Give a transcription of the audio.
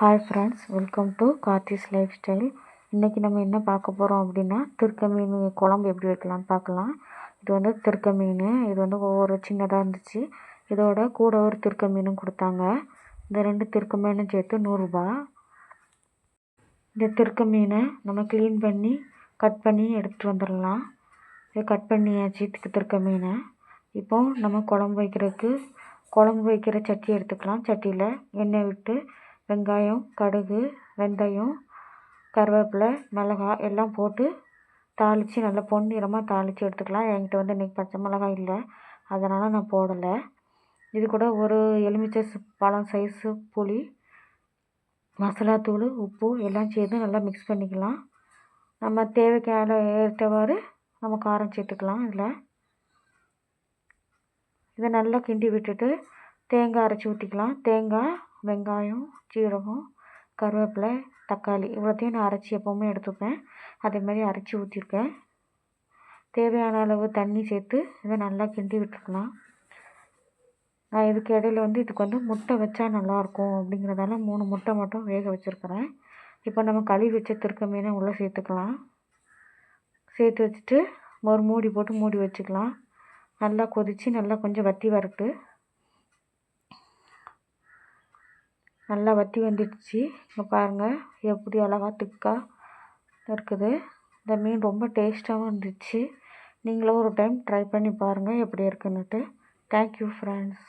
Hi friends welcome to Karthi's life style இன்றைக்கி நம்ம என்ன பார்க்க போகிறோம் அப்படின்னா திருக்க மீன் குழம்பு எப்படி வைக்கலாம்னு பார்க்கலாம். இது வந்து திருக்க மீன் இது வந்து ஒவ்வொரு சின்னதாக இருந்துச்சு. இதோட கூட ஒரு திருக்க மீனும் கொடுத்தாங்க. இந்த ரெண்டு திருக்க மீனும் சேர்த்து நூறுரூபா இந்த திருக்க மீனை நம்ம க்ளீன் பண்ணி கட் பண்ணி எடுத்துகிட்டு வந்துடலாம். இதை கட் பண்ணியாச்சு திருக்க மீனை. இப்போது நம்ம குழம்பு வைக்கிறதுக்கு குழம்பு வைக்கிற சட்டி எடுத்துக்கலாம். சட்டியில் எண்ணெய் விட்டு வெங்காயம் கடுகு வெந்தயம் கருவேப்பிலை மிளகாய் எல்லாம் போட்டு தாளித்து நல்லா பொன்னிறமாக தாளித்து எடுத்துக்கலாம். என்கிட்ட வந்து இன்றைக்கி பச்சை மிளகாய் இல்லை. அதனால் நான் போடலை. இது கூட ஒரு எலுமிச்சை பழம் சைஸு புளி மசாலாத்தூள் உப்பு எல்லாம் சேர்த்து நல்லா மிக்ஸ் பண்ணிக்கலாம். நம்ம தேவைக்கான ஏற்றவாறு நம்ம காரம் சேர்த்துக்கலாம் இதில். இதை நல்லா கிண்டி விட்டுட்டு தேங்காய் அரைச்சி ஊற்றிக்கலாம் தேங்காய் வெங்காயம் சீரகம் கருவேப்பிலை தக்காளி இவ்வளோத்தையும் நான் அரைச்சி எப்போவுமே எடுத்துப்பேன். அதேமாதிரி அரைச்சி ஊற்றிருக்கேன் தேவையான அளவு தண்ணி சேர்த்து இதை நல்லா கிண்டி விட்டுருக்கலாம் நான் இதுக்கு இடையில வந்து இதுக்கு வந்து முட்டை வச்சா நல்லாயிருக்கும் அப்படிங்கிறதால மூணு முட்டை மட்டும் வேக வச்சுருக்கிறேன். இப்போ நம்ம கழுவி வச்ச திருக்க மீனை உள்ளே சேர்த்துக்கலாம். சேர்த்து வச்சுட்டு ஒரு மூடி போட்டு மூடி வச்சுக்கலாம். நல்லா கொதித்து நல்லா கொஞ்சம் வற்றி வரட்டு. நல்லா வற்றி வந்துடுச்சு இங்கே பாருங்கள் எப்படி அழகாக திக்காக இருக்குது. இந்த மீன் ரொம்ப டேஸ்ட்டாகவும் இருந்துச்சு. நீங்களும் ஒரு டைம் ட்ரை பண்ணி பாருங்கள் எப்படி இருக்குன்னுட்டு. Thank you friends